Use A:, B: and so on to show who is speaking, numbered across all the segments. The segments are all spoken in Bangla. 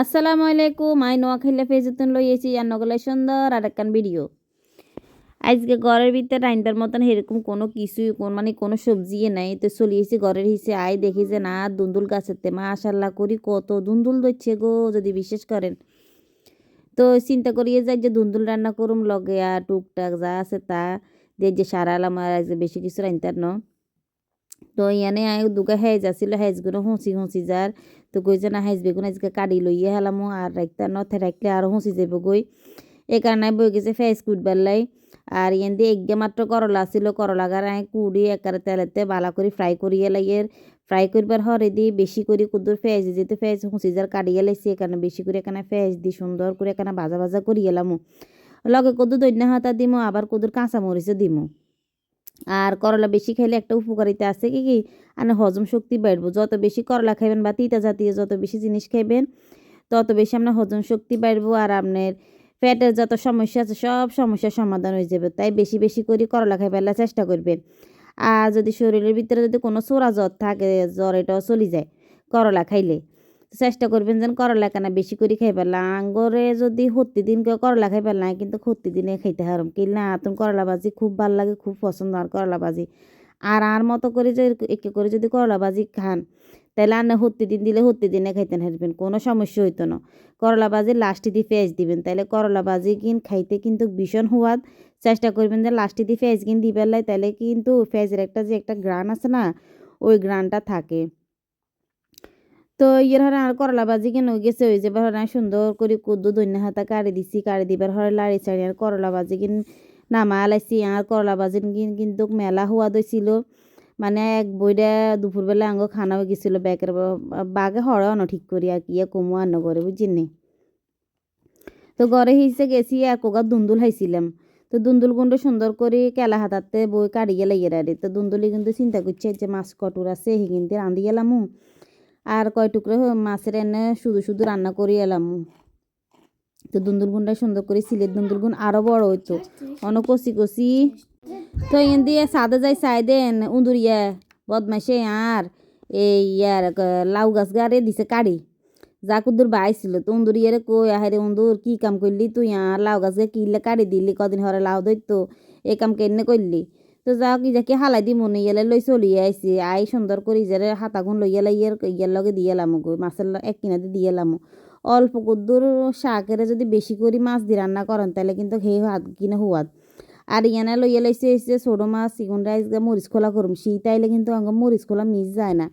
A: আসসালামু আলাইকুম আই নোয়াখাইলা ফেজুতুন লইয়েছি নগলে সুন্দর আর একখান ভিডিও। আজকে ঘরের ভিতরে রাইন্দার মতন এরকম কোনো কিছুই, কোন মানে কোনো সবজি নাই। তো চলিয়েছি ঘরের হিসে আই দেখি যে না, দুন্দুল গাছেতে মাশাল্লাহ করি, কত দুন্দুল ধরছে গো, যদি বিশেষ করেন। তো চিন্তা করিয়ে যাই যে দুন্দুল রান্না করুম লগে, আর টুকটাক যা আছে তা, দিয়ে যে সারালাম আর আজকে বেশি কিছু রাইন্তার ন তো ইয়ানে আয় দুগা হেজ আছিল হেজগুলো হুঁচি হুঁচি যার তো গই যে না, হেজ বেগুন আজকে কাটি লইয়ে হেলামো আর রাখতে নথে রাখলে আরও হুঁচি যাব গই এই কারণে বই গেছে ফেস কুটবার লাই আর ইয়ান দিয়ে একগে মাত্র করলা ছিল করলা গাড়ায় কুড়ি একারে তেলেতে বালা করে ফ্রাই করিয়ে লাইয়ের ফ্রাই করবার হরে দি বেশি করে কুদুর ফেস যেতে ফেজ হুঁচি যার কাটিয়ে লাইছি এখানে বেশি করে এখানে ফেজ দি সুন্দর করে এখানে ভাজা ভাজা করিয়ে এলামো। লগে কদু দৈন্য হাতা দিমো আবার কদুর কাঁচা মরিচও দিমো। আর করলা বেশি খাইলে একটা উপকারিতা আছে কি কি? মানে হজম শক্তি বাড়বো। যত বেশি করলা খাইবেন বা তিতা জাতীয় যত বেশি জিনিস খাইবেন, তত বেশি আপনার হজম শক্তি বাড়বো আর আপনার পেটের যত সমস্যা আছে সব সমস্যার সমাধান হয়ে যাবে। তাই বেশি বেশি করে করলা খাইবার চেষ্টা করবেন। আর যদি শরীরের ভিতরে যদি কোনো সোরা জ্বর থাকে, জ্বর এটাও চলে যায় করলা খাইলে। চেষ্টা করবেন যেন করলা কেনা বেশি করে খাই পেলাম আঙ্গরে যদি সত্যি দিন কেউ করলা খাই পেলাম কিন্তু সত্যি দিনে খাইতে হারম। কি না তুমি করলা ভাজি খুব ভালো লাগে, খুব পছন্দ আর করলা ভাজি আর আর মতো করে যে একে করে যদি করলা ভাজি খান তাহলে আর সত্যি দিন দিলে সত্যি দিনে খাইতে হারবেন, কোনো সমস্যা হইতো না। করলা ভাজি লাস্টে দিয়ে পেঁয়াজ দিবেন তাহলে করলা ভাজি কিন খাইতে কিন্তু ভীষণ হওয়াদ চেষ্টা করবেন যে লাস্টে দিয়ে পেঁয়াজ কিন দিবেন তাহলে কিন্তু পেঁয়াজের একটা যে একটা গ্রান আছে না, ওই গ্রানটা থাকে। তো ইয়ের হরে আর করলা ভাজি কেন গেছে? ওই যে হরে সুন্দর করে কুদ্দু দৈন্য হাতা কাড়ি দিছি, কাড়ি দিবার হরে লাড়ি চাড়ি আর করলা ভাজি কিন নামা আলাইছি আর করলা কিন কিন্তু মেলা হওয়া দইছিল। মানে এক বইটা দুপুরবেলা আঙ্গ খানা হয়ে গেছিল ব্যাগের বাগে হরে অন ঠিক করি আর কি কমু আন্ন করে বুঝিনি তো ঘরে হিসে গেছি আর কোকা দুন্দুল হাইছিলাম। তো দুন্দুল গুন্ড সুন্দর করে কেলা হাতাতে বই কাড়িয়ে লাগিয়ে রাড়ি তো দুন্দুলি কিন্তু চিন্তা করছে যে মাছ কটুর আছে সেই কিন্তু রাঁধি গেলামু আর কয় টুকরো মাছের এনে শুধু শুধু রান্না করি এলাম। তো দুন্দুল গুনটা সুন্দর করে সিলের দুন্দুল গুণ আরও বড় হইতো। অনেক কষি কষি তো এন দিয়ে সাদে যাই চাই দেন উন্দুরিয়া বদমাসে আর এই ইয়ার লাউ গাছ গারে দিছে কাড়ি। যা কুদুর বাইছিল, তো উন্দুর ইয়ারে কই, আহারে উন্দুর, কি কাম করলি তুই? আর লাউ গাছে কিনলে কাড়ি দিলি, কদিন হরে লাউ দইতো এই কাম কেনে করলি? তো যাও কি যাকে হালাই দি মনে ইয়ালে লই চলি আইসি আই সুন্দর করে ইজারে হাতাগুন লইয়ালা ইয়ার ইয়ার লগে দিয়ে এলাম গো, মাছের এক কিনাতে দিয়ে এলাম। অল্প কুদ্দুর শাকেরে যদি বেশি করে মাছ দিয়ে রান্না করেন তাহলে কিন্তু সেই হাত কিনে হুয়াদ আর ইয়ানে লইয়া লাইছে এসে ছোটো মাছ চিকন রাইস মরিচ খোলা করুম শীত আইলে কিন্তু আঙ্গ মরিচ খোলা মিস যায় না।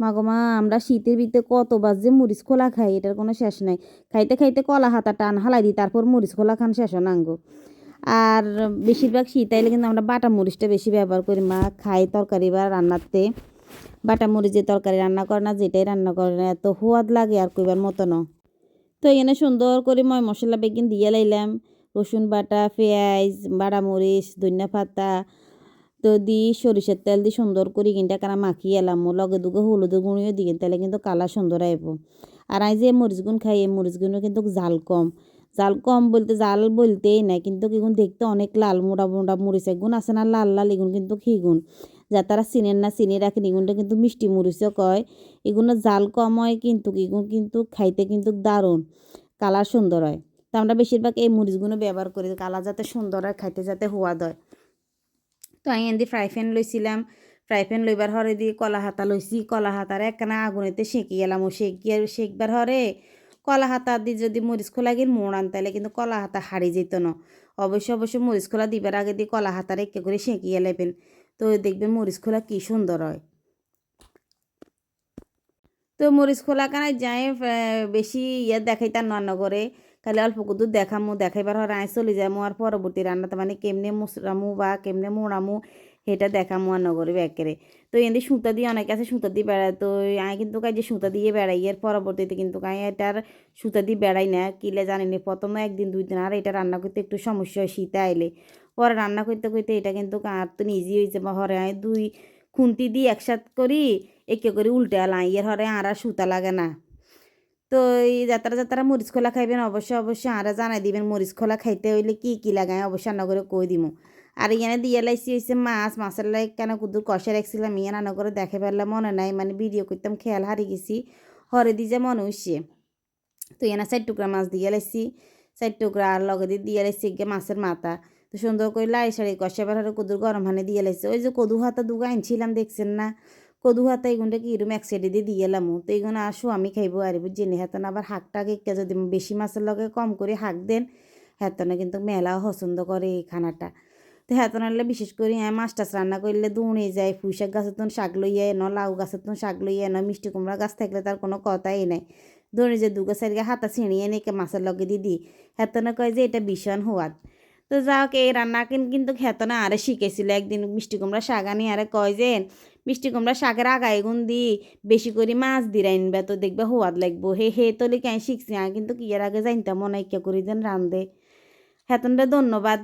A: মাগো মা, আমরা শীতের ভিতরে কতবার যে মরিচ খোলা খাই, এটার কোনো শেষ নাই। খাইতে খাইতে কলা হাতা টান হালাই দিই তারপর মরিচ খোলা খান শেষ নাঙ্গো আর বেশিরভাগ শীত আইলে কিন্তু আমরা বাটা মরিচটা বেশি ব্যবহার করি। মা খাই তরকারি বা রান্নাতে। বাটা মরিচের তরকারি রান্না করে না, যেটাই রান্না করে না, এত সোয়াদ লাগে আর কইবার মতো ন। তো এখানে সুন্দর করে ময় মশলা বেগিন দিয়ে লাইলাম। রসুন বাটা, পেঁয়াজ, বাটা মরিচ ধনিয়া পাতা, তো দি সরিষার তেল দিয়ে সুন্দর করে কিনটা কারা মাখিয়ে এলাম। লগে দুগে হলুদ গুঁড়িও দিয়ে তাহলে কিন্তু কালার সুন্দর আইব। আর আই যে মরিচ গুণ খাই, এই মরিচ গুণও কিন্তু জাল কম। জাল কম বলতে, জাল বলতেই নাই, কিন্তু এগুন দেখতে অনেক লাল মোটা মোটা মরিচ এগুন আছে না? লাল লাল এগুন কিন্তু খিগুন যা তারা চিনেন না, চিনি রাখেন এগুনটা কিন্তু মিষ্টি মরিচও কয়। এগুলো জাল কম হয় কিন্তু এগুন কিন্তু খাইতে কিন্তু দারুণ, কালার সুন্দর হয়। তো আমরা বেশিরভাগ এই মরিচগুলো ব্যবহার করি, কালার যাতে সুন্দর হয়, খাইতে যাতে হওয়া দয় তো আমি এনে ফ্রাই প্যান লইছিলাম, ফ্রাই প্যান লইবার হরে দিয়ে কলা হাতা লইছি, কলা হাতার একখানা আগুনেতে সেঁকি এলাম, ও সেঁকিয়ে, সেঁকবার হরে কলা হাতা দিয়ে যদি মরিচ খোলা গিয়ে মোড় আন তাহলে কিন্তু কলা হাতা হারি যেত না। অবশ্যই অবশ্যই মরিচ খোলা দিবার আগে দিয়ে কলা হাতার একে করে সেঁকিয়ে নেবেন তো দেখবেন মরিচ খোলা কী সুন্দর হয়। তো মরিচ খোলা কানে যাই বেশি ইয়ে দেখাই তার রান্না করে। খালি অল্প কুদু দেখামু, দেখাইবার হয়, রায় চলে যাব আর পরবর্তী রান্নাতে মানে কেমনে মুসরামু বা কেমনে মোড়ামু সেটা দেখামু আর নগরে ব্যাকেরে তো এনে সুতা দিয়ে অনেক আছে সুতা দিয়ে বেড়ায়। তো আমি কিন্তু কাজ যে সুতা দিয়ে বেড়াই। এর পরবর্তীতে কিন্তু আমি এটার সুতা দিয়ে বেড়াই না। কিলে জানি না। প্রথমে একদিন, দুই দিন আর এটা রান্না করতে একটু সমস্যা হয় শীতে আইলে। পরে রান্না করতে করতে এটা কিন্তু আর তো ইজি হয়েছে বা হরে আমি দুই খুন্তি দিয়ে একসাথ করি, একে করে উল্টে আলাই। এর হরে আর সুতা লাগে না। তো এই যাত্রা যাত্রা মরিচ খোলা খাইবেন? অবশ্যই অবশ্যই। আরা জানাই দিবেন মরিচ খোলা খাইতে হইলে কী কী লাগায় অবশ্যই করে কই দিমু? আর এখানে দিয়ে লাইছি হয়েছে মাছ, মাছের লাই কেন কুদুর কষে রাখছিলাম ইয়ে রান্না করে দেখে ফেললাম, মনে নাই মানে ভিডিও করতাম, খেয়াল হারিয়ে গেছি, হরে দিয়ে যে মনে হইছে। তো এনা চার টুকরা মাছ দিয়ে লাইছি, চার টুকরা আর লগে দিয়ে দিয়ে লাইছি মাছের মাথা। তো সুন্দর করে লাই সারি কষা বার কদুর গরম হানে দিয়ে লাইছে। ওই যে কদু হাতা দুগা আনছিলাম, দেখছেন না? কদু হাতা এগুনটা কি এরম এক সাইডে দিয়ে দিয়ে এলাম তো এগুলো আসো, আমি খাইবো, আর জেনে হেতন আবার হাঁকটাকে কে যদি বেশি মাছের লগে কম করে হাঁক দেন, হেতনে কিন্তু মেলাও পছন্দ করে এই খানাটা। তো হেতন হলে বিশেষ করে হ্যাঁ মাছ টাছ রান্না করলে দৌড়ে যায়। পুঁই শাক গাছের তখন শাক লইয়া এনো, লাউ গাছের তখন শাক লইয়া এনো, মিষ্টি কুমড়া গাছ থাকলে তার কোনো কথাই নাই। দৌড়ে যে দুগা সাইডে হাতা ছিঁড়িয়ে নিয়ে মাছের লগে দিদি হেতনে কয় যে এটা ভীষণ হওয়ার তো যাক এই রান্না কিন কিন্তু খেতনা আরে শিখেছিল। একদিন মিষ্টি কুমড়া শাক আনি, আরে কয় যে, মিষ্টি কুমড়া শাকের আগায় গুন দি, বেশি করে মাছ দি রাইনবে তো দেখবে হওয়াদ লাগবো। হে হে তলি কেন শিখছি কিন্তু কি এর আগে জানতাম মনে ইচ্ছা করি যেন রান্ধে হেতনটা ধন্যবাদ।